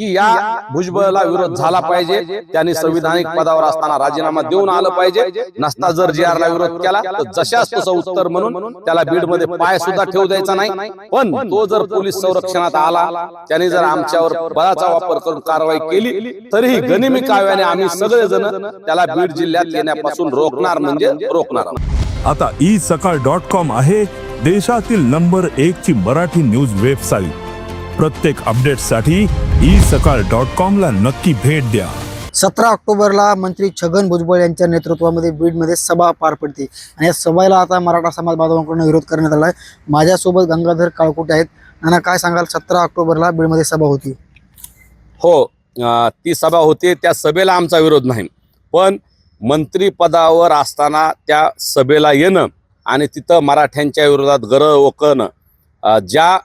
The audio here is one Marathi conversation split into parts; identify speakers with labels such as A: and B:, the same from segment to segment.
A: की या भुजबळला विरोध झाला पाहिजे त्यांनी संविधानिक पदावर असताना राजीनामा देऊन आलं पाहिजे. नसता जर जी ला विरोध केला तर जशाच तसं उत्तर म्हणून त्याला बीडमध्ये पाय सुद्धा ठेवू द्यायचा नाही. पण तो जर पोलीस संरक्षणात आला त्याने जर आमच्यावर बळाचा वापर करून कारवाई केली तरीही गनिमी काव्याने आम्ही सगळेजण त्याला बीड जिल्ह्यात येण्यापासून रोखणार म्हणजे रोखणार आहोत.
B: आता ई सकाळ डॉट कॉम आहे देशातील नंबर एक ची मराठी न्यूज वेबसाईट प्रत्येक अपडेटसाठी ई सकाळ डॉट कॉम ला नक्की भेट द्या.
C: सतरा ऑक्टोबरला मंत्री छगन भुजबळ यांच्या नेतृत्वामध्ये बीडमध्ये सभा पार पडते. आणि या सभेला आता मराठा समाज बांधवांकडून विरोध करण्यात आला आहे माझ्यासोबत गंगाधर काळकुटे आहेत. नाना काय सांगाल? सतरा ऑक्टोबरला बीडमध्ये सभा होती.
A: हो ती सभा होती. त्या सभेला आमचा विरोध नाही. पण मंत्रीपदावर असताना त्या सभेला येणं आणि तिथं मराठ्यांच्या विरोधात गरळ ओकणं ज्या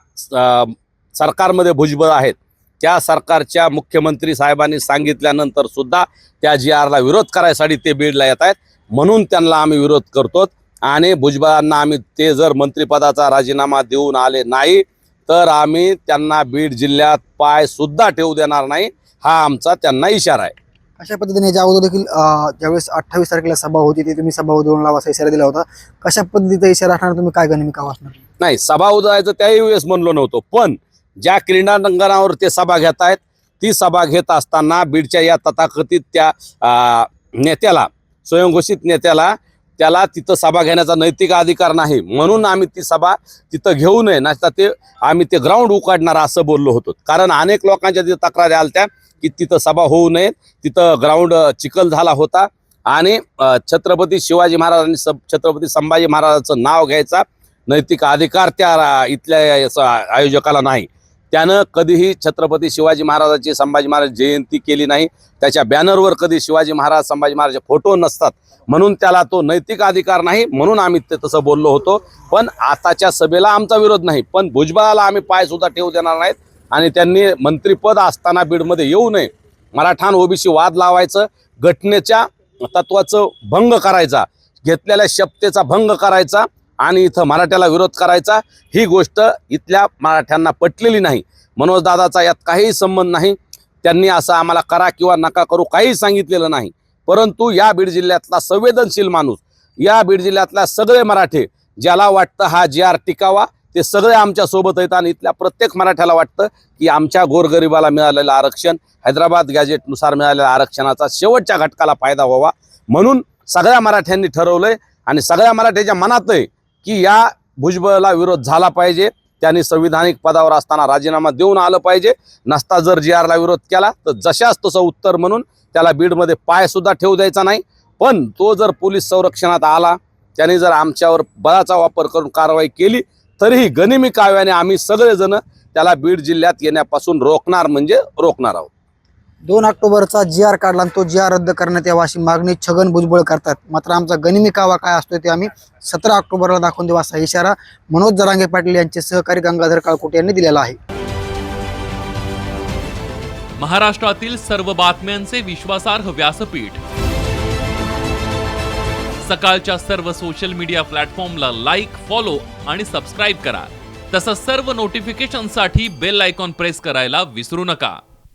A: सरकारमध्ये भुजबळ आहेत. त्या सरकारच्या मुख्यमंत्री साहेबांनी सांगितल्यानंतर सुद्धा त्या जी आरला विरोध करायसाठी ते बीडला येत आहेत. म्हणून त्यांना आम्ही विरोध करतो. आणि भुजबळांना आम्ही ते जर मंत्रिपदाचा राजीनामा देऊन आले नाही तर आम्ही त्यांना बीड जिल्ह्यात पाय सुद्धा ठेवू देणार नाही हा आमचा त्यांना इशारा आहे.
C: अशा पद्धतीने याच्या अगोदर देखील ज्यावेळेस अठ्ठावीस तारखेला सभा होती ती तुम्ही सभा उधळून लावा असा इशारा दिला होता. कशा पद्धतीचा इशारा असणार तुम्ही काय गनिमी का वाचणार?
A: नाही सभा उदयाचं त्याही वेळेस म्हणलो नव्हतो पण ज्या क्रीडांगणावर ते सभा घेत आहेत ती सभा घेत असताना बीडच्या या तथाकथित त्या नेत्याला स्वयंघोषित नेत्याला त्याला तिथं सभा घेण्याचा नैतिक अधिकार नाही. म्हणून आम्ही ती सभा तिथं घेऊ नये नसता ते आम्ही ते ग्राउंड उकाडणार असं बोललो होतो. कारण अनेक लोकांच्या तिथं तक्रारी आल्या की तिथं सभा होऊ नये तिथं ग्राउंड चिखल झाला होता आणि छत्रपती शिवाजी महाराजांनी सब छत्रपती संभाजी महाराजांचं नाव घ्यायचा नैतिक अधिकार त्या रा- इथल्या आयोजकाला नाही. त्यानं कधीही छत्रपती शिवाजी महाराजाची संभाजी महाराज जयंती केली नाही. त्याच्या बॅनरवर कधी शिवाजी महाराज संभाजी महाराज फोटो नसतात. म्हणून त्याला तो नैतिक अधिकार नाही म्हणून आम्ही ते तसं बोललो होतो. पण आताच्या सभेला आमचा विरोध नाही. पण भुजबळाला आम्ही पायसुद्धा ठेवू देणार नाहीत आणि त्यांनी मंत्रिपद असताना बीडमध्ये येऊ नये. मराठान ओबीसी वाद लावायचं घटनेच्या तत्वाचं भंग करायचा घेतलेल्या शपथेचा भंग करायचा आणि इथं मराठ्याला विरोध करायचा ही गोष्ट इथल्या मराठ्यांना पटलेली नाही. मनोजदादाचा यात काहीही संबंध नाही. त्यांनी असं आम्हाला करा किंवा नका करू काहीही सांगितलेलं नाही. परंतु या बीड जिल्ह्यातला संवेदनशील माणूस या बीड जिल्ह्यातल्या सगळे मराठे ज्याला वाटतं हा जी आर टिकावा ते सगळे आमच्यासोबत आहेत आणि इथल्या प्रत्येक मराठ्याला वाटतं की आमच्या गोरगरिबाला मिळालेलं आरक्षण हैदराबाद गॅजेटनुसार मिळालेल्या आरक्षणाचा शेवटच्या घटकाला फायदा व्हावा. म्हणून सगळ्या मराठ्यांनी ठरवलंय आणि सगळ्या मराठ्याच्या मनात आहे की या भुजबळला विरोध झाला पाहिजे. त्यांनी संविधानिक पदावर असताना राजीनामा देऊन आलं पाहिजे. नसता जर जी आरला विरोध केला तर जशाच तसं उत्तर म्हणून त्याला बीडमध्ये पायसुद्धा ठेवू द्यायचा नाही. पण तो जर पोलीस संरक्षणात आला त्याने जर आमच्यावर बळाचा वापर करून कारवाई केली तरीही गनिमी काव्याने आम्ही सगळेजण त्याला बीड जिल्ह्यात येण्यापासून रोखणार म्हणजे रोखणार आहोत.
C: दोन ऑक्टोबरचा जी आर काढला आणि तो जी आर रद्द करण्यात यावा अशी मागणी छगन भुजबळ करतात. मात्र आमचा गनिमी कावा काय असतो ते आम्ही सतरा ऑक्टोबरला दाखवून देऊ असा इशारा मनोज जरांगे पाटील यांचे सहकारी गंगाधर काळकोटे यांनी दिलेला आहे.
D: महाराष्ट्रातील सर्व बातम्यांचे विश्वासार्ह व्यासपीठ. सकाळच्या सर्व सोशल मीडिया प्लॅटफॉर्मला लाईक फॉलो आणि सबस्क्राईब करा. तसंच सर्व नोटिफिकेशनसाठी बेल आयकॉन प्रेस करायला विसरू नका.